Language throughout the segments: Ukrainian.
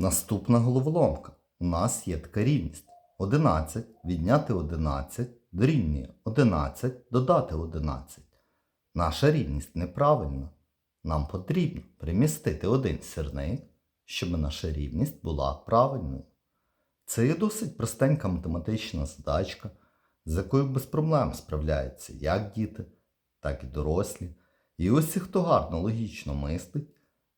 Наступна головоломка. У нас є така рівність. 11 відняти 11 дорівнює 11 додати 11. Наша рівність неправильна. Нам потрібно примістити один сірник, щоб наша рівність була правильною. Це є досить простенька математична задачка, з якою без проблем справляються як діти, так і дорослі. І усі, хто гарно логічно мислить,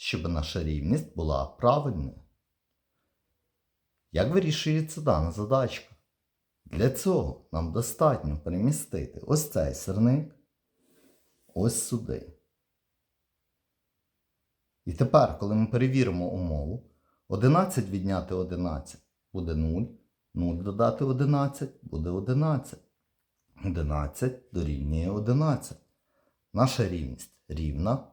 щоб наша рівність була правильною. Як вирішується дана задачка? Для цього нам достатньо перемістити ось цей сирник ось сюди. І тепер, коли ми перевіримо умову, 11 відняти 11 буде 0, 0 додати 11 буде 11. 11 дорівнює 11. Наша рівність рівна,